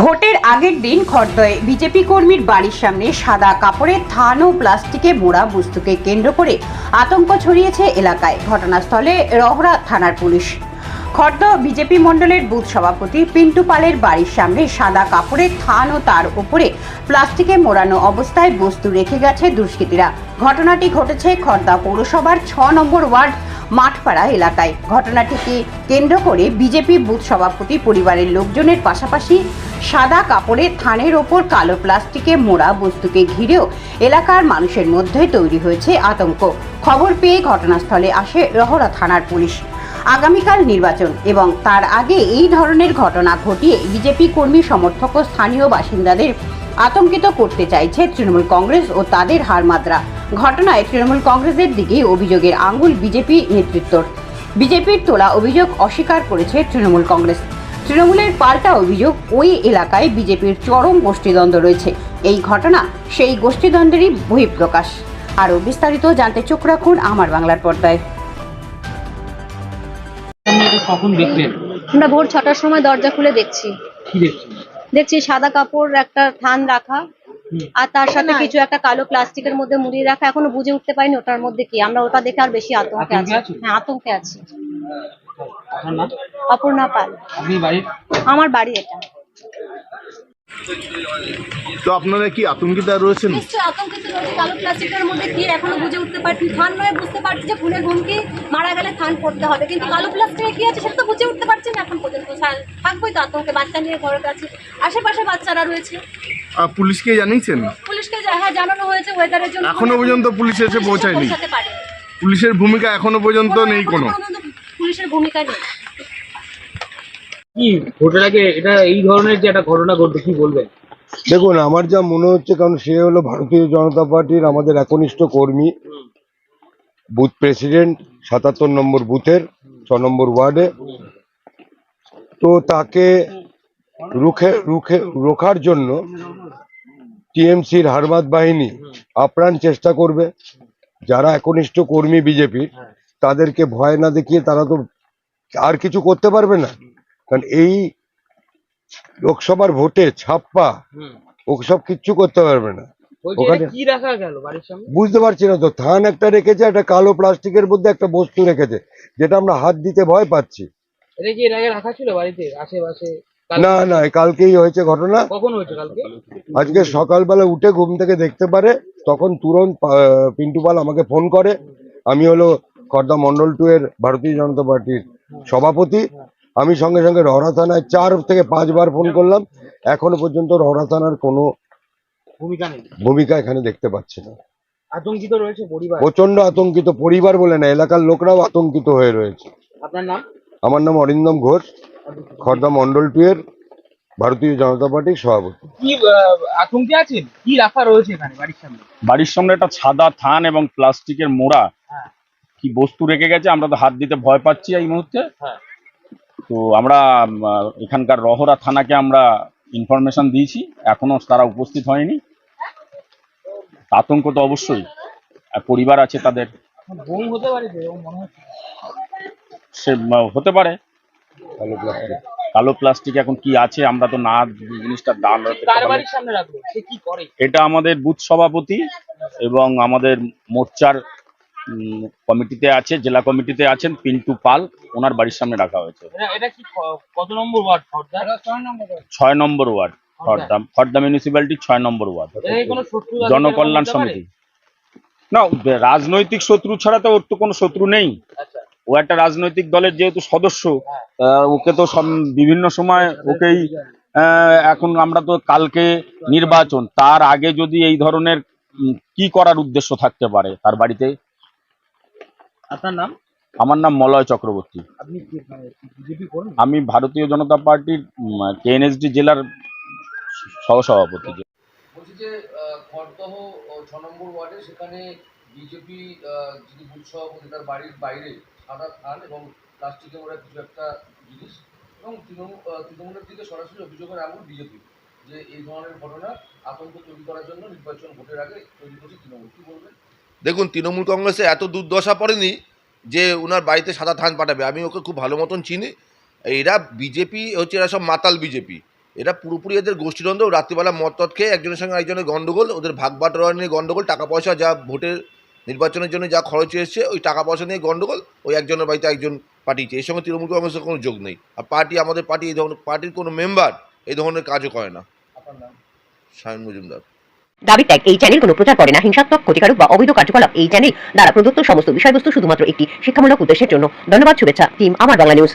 ভোটের আগের দিন খড়দয়ে বিজেপি কর্মীর বাড়ির সামনে সাদা কাপড়ে থান ও প্লাস্টিকে মোড়া বস্তুকে কেন্দ্র করে আতঙ্ক ছড়িয়েছে এলাকায়। ঘটনাস্থলে রহরা থানার পুলিশ। খর্দ বিজেপি মণ্ডলের বুথ সভাপতি পিন্টু পালের বাড়ির সামনে সাদা কাপড়ে থান ও তার উপরে প্লাস্টিকে মোড়ানো অবস্থায় বস্তু রেখে গেছে দুষ্কৃতীরা। ঘটনাটি ঘটেছে খর্দা পৌরসভার ছ নম্বর ওয়ার্ড মাঠপাড়া এলাকায়। ঘটনাটিকে কেন্দ্র করে বিজেপি বুথ সভাপতি পরিবারের লোকজনের পাশাপাশি সাদা কাপড়ে থানের ওপর কালো প্লাস্টিকে মোড়া বস্তুকে ঘিরেও এলাকার মানুষের মধ্যে তৈরি হয়েছে আতঙ্ক। খবর পেয়ে ঘটনাস্থলে আসে রহরা থানার পুলিশ। আগামীকাল নির্বাচন এবং তার আগে এই ধরনের ঘটনা ঘটিয়ে বিজেপি কর্মী, সমর্থক ও স্থানীয় বাসিন্দাদের আতঙ্কিত করতে চাইছে তৃণমূল কংগ্রেস ও তাদের হারমাত্রা ঘটনায় তৃণমূল কংগ্রেসের দিকে অভিযোগের আঙুল বিজেপি নেতৃত্বর। বিজেপির তোলা অভিযোগ অস্বীকার করেছে তৃণমূল কংগ্রেস। তৃণমূলের পাল্টা অভিযোগ ওই এলাকায় বিজেপির চরম গোষ্ঠীদ্বন্দ্ব রয়েছে। এই ঘটনা সেই গোষ্ঠীদ্বন্দ্বেরই বহিঃপ্রকাশ। আরও বিস্তারিত জানতে চোখ রাখুন আমার বাংলার পর্দায়। কখন দেখলেন? আমরা ভোর ছটার সময় দরজা খুলে দেখছি। দেখছি সাদা কাপড় একটা থান রাখা আর তার সাথে কিছু একটা কালো প্লাস্টিকের মধ্যে মুড়িয়ে রাখা এখনও বুঝে উঠতে পারিনি ওটার মধ্যে কি? আমরা ওটা দেখে আর বেশি আতঙ্কে আছি। হ্যাঁ আতঙ্কে আছি। অপর্ণা পাল। আমার বাড়ি এটা। তো আপনারা কি আতঙ্কিত রয়েছেন? নিশ্চয়ই আতঙ্কিত রয়েছে। কালো প্লাস্টিকের মধ্যে কি এখনও বুঝে উঠতে পারছি থান নয় বুঝতে পারছি যে খুনের হুমকি মারা গেলে থান পড়তে হবে। কিন্তু কালো প্লাস্টিকে কি আছে সেটা তো বুঝে উঠতে পারছি না এখন পর্যন্ত। থাকবোই তো আতঙ্কে বাচ্চা নিয়ে ঘরের কাছে আশেপাশে বাচ্চারা রয়েছে। পুলিশকে জানিয়েছেন? পুলিশকে হ্যাঁ জানানো হয়েছে ওয়েদারের জন্য। এখনও পর্যন্ত পুলিশ এসে পৌঁছায়নি। পুলিশের ভূমিকা এখনও পর্যন্ত নেই কোনো। পুলিশের ভূমিকা নেই। কি ভোটের আগে এটা এই ধরনের যে একটা ঘটনা ঘটবে কি বলবেন? দেখুন আমার যা মনে হচ্ছে কারণ সে হলো ভারতীয় জনতা পার্টির আমাদের একনিষ্ঠ কর্মী। বুথ প্রেসিডেন্ট সাতাত্তর নম্বর বুথের ছ নম্বর ওয়ার্ডে। তো তাকে রুখে রুখে রোখার জন্য টিএমসির হারমাত বাহিনী আপ্রাণ চেষ্টা করবে। যারা একনিষ্ঠ কর্মী বিজেপির তাদেরকে ভয় না দেখিয়ে তারা তো আর কিছু করতে পারবে না। কারণ এই লোকসভার ভোটে ছাপ্পা ওসব কিচ্ছু করতে পারবে না। ওখানে- বুঝতে পারছি না তো। থান একটা রেখেছে একটা কালো প্লাস্টিকের মধ্যে একটা বস্তু রেখেছে যেটা আমরা হাত দিতে ভয় পাচ্ছি। এটা কি এর আগে রাখা ছিল বাড়িতে আশেপাশে? না না কালকেই হয়েছে ঘটনা। কখন হয়েছে কালকে? আজকে সকালবেলা উঠে ঘুম থেকে দেখতে পারে তখন তুরন্ত আহ, পিন্টু পাল আমাকে ফোন করে। আমি হলো খর্দা মন্ডল টু এর ভারতীয় জনতা পার্টির সভাপতি। আমি সঙ্গে সঙ্গে রহরা থানায় চার থেকে পাঁচবার ফোন করলাম। এখনও পর্যন্ত রহরা থানার কোনো ভূমিকা নেই। ভূমিকা এখানে দেখতে পাচ্ছি না। আতঙ্কিত রয়েছে পরিবার? প্রচণ্ড আতঙ্কিত পরিবার বলে না এলাকার লোকরাও আতঙ্কিত হয়ে রয়েছে। আপনার নাম? আমার নাম অরিন্দম ঘোষ। খর্দা মন্ডল টু এর ভারতীয় জনতা পার্টির সভাপতি। কি আতঙ্কে আছেন? কি রাখা রয়েছে এখানে বাড়ির সামনে? বাড়ির সামনে একটা সাদা থান এবং প্লাস্টিকের মোড়া। হ্যাঁ। কি বস্তু রেখে গেছে? আমরা তো হাত দিতে ভয় পাচ্ছি এই মুহূর্তে। হ্যাঁ। তো আমরা এখানকার রহরা থানাকে আমরা ইনফরমেশন দিয়েছি। এখনও তারা উপস্থিত হয়নি। আতঙ্ক তো অবশ্যই। আর পরিবার আছে তাদের। হতে পারে তো এরকম মনে হচ্ছে। সে হতে পারে। কালো প্লাস্টিক কালো প্লাস্টিক এখন কি আছে? আমরা তো না জিনিসটার দাম দেখতে কার পারি। না। বাড়ির সামনে রাখল সে কি করে? এটা আমাদের বুথ সভাপতি এবং আমাদের মোর্চার কমিটিতে আছে জেলা কমিটিতে আছেন পিন্টু পাল। ওনার বাড়ির সামনে রাখা হয়েছে। এটা এটা কি ক- কত নম্বর ওয়ার্ড? ছয় নম্বর ওয়ার্ড। খড়দা খড়দা মিউনিসিপ্যালিটি ছয় নম্বর ওয়ার্ড। জনকল্যাণ সমিতি। না রাজনৈতিক শত্রু ছাড়া তো ওর তো কোনো শত্রু নেই। আচ্ছা। ও একটা রাজনৈতিক দলের যেহেতু সদস্য আহ, ওকে তো বিভিন্ন সময় ওকেই আহ, এখন আমরা তো কালকে নির্বাচন তার আগে যদি এই ধরনের কি করার উদ্দেশ্য থাকতে পারে তার বাড়িতে? আপনার নাম? আমার নাম মলয় চক্রবর্তী। আপনি কি বিজেপি করুন আমি ভারতীয় জনতা পার্টির কেএনএসডি জেলার সহসভাপতি। বলছি যে খড়দহ ছ নম্বর ওয়ার্ডে সেখানে বিজেপি যিনি বুথ সভাপতি তার বাড়ির বাইরে সাদা থান এবং প্লাস্টিকে ওরা কিছু একটা জিনিস এবং তৃণমূল তৃণমূলের দিকে সরাসরি অভিযোগের এমন বিজেপি যে এই ধরনের ঘটনা আতঙ্ক তৈরি করার জন্য নির্বাচন ভোটের আগে তৈরি করছে তৃণমূল। কি বলবেন? দেখুন, তৃণমূল কংগ্রেসে এত দুর্দশা পড়েনি যে ওনার বাড়িতে সাদা ধান পাঠাবে। আমি ওকে খুব ভালো মতন চিনি। এরা বিজেপি হচ্ছে এরা সব মাতাল বিজেপি এটা পুরোপুরি এদের গোষ্ঠীদ্বন্দ্ব। রাত্রিবেলা টদ খেয়ে একজনের সঙ্গে একজনের গন্ডগোল, ওদের ভাগ বাটোয়ারা নিয়ে গন্ডগোল টাকা পয়সা যা ভোটের নির্বাচনের জন্য যা খরচ হয়েছে ওই টাকা পয়সা নিয়ে গন্ডগোল ওই একজনের বাড়িতে একজন পাঠিয়েছে। এই সঙ্গে তৃণমূল কংগ্রেসের কোনো যোগ নেই। আর পার্টি আমাদের পার্টি এই ধরনের পার্টির কোনো মেম্বার এই ধরনের কাজও করে না। সায়ন মজুমদার। দাবি ত্যাগ এই চ্যানেল কোনো প্রচার করে না। হিংসাত্মক ক্ষতিকারক বা অবৈধ কার্যকলাপ এই চ্যানেল দ্বারা প্রদত্ত সমস্ত বিষয়বস্তু শুধুমাত্র একটি শিক্ষামূলক উদ্দেশ্যের জন্য। ধন্যবাদ শুভেচ্ছা টিম আমার বাংলা নিউজ